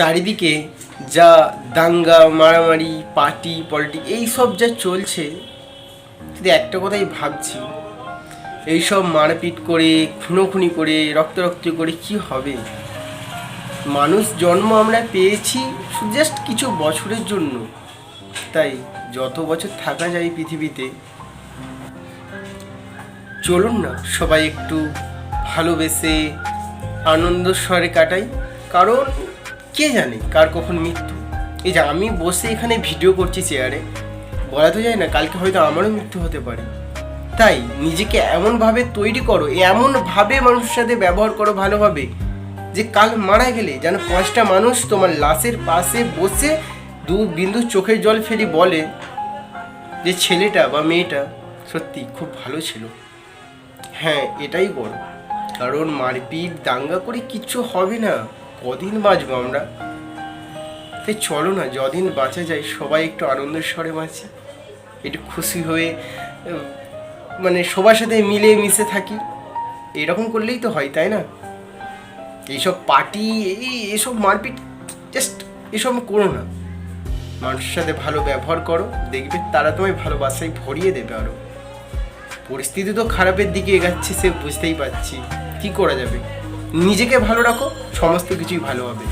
চারিদিকে যা দাঙ্গা, মারামারি, পার্টি পলিটিক এই সব যা চলছে, শুধু একটা কথাই ভাবছি, এইসব মারপিট করে, খুনোখুনি করে রক্ত রক্ত করে কি হবে? মানুষ জন্ম আমরা পেয়েছি জাস্ট কিছু বছরের জন্য। তাই যত বছর থাকা যায় পৃথিবীতে, চলুন না সবাই একটু ভালোবেসে আনন্দ স্বরে কাটাই। কারণ কে জানে কার কখন মৃত্যু? এই যে আমি বসে এখানে ভিডিও করছি চেয়ারে বলা তো যায় না, কালকে হয়তো আমারও মৃত্যু হতে পারে। তাই নিজেকে এমনভাবে তৈরি করো, এমনভাবে মানুষের সাথে ব্যবহার করো ভালোভাবে, যে কাল মারা গেলে যেন পাঁচটা মানুষ তোমার লাশের পাশে বসে দু বিন্দু চোখের জল ফেলি বলে যে ছেলেটা বা মেয়েটা সত্যি খুব ভালো ছিল। হ্যাঁ এটাই বড়। কারণ মারপিট দাঙ্গা করে কিচ্ছু হবে না। কদিন বাঁচবো আমরা? তাই চলো না, যদিন বাঁচা যায়, সবাই একটু আনন্দের স্বরে বাঁচি। একটু খুশি হয়ে মানে সবার সাথে মিলে মিশে থাকি। এরকম করলেই তো হয়, তাই না? এইসব পার্টি, এই, এসব মারপিট জাস্ট এসব করো না। মানুষের সাথে ভালো ব্যবহার করো, দেখবে তারা তোমায় ভালোবাসায় ভরিয়ে দেবে আরও। পরিস্থিতি তো খারাপের দিকে এগাচ্ছে সে, বুঝতেই পারছি। কি করা যাবে? নিজেকে ভালো রাখো সমস্ত কিছুই ভালো হবে।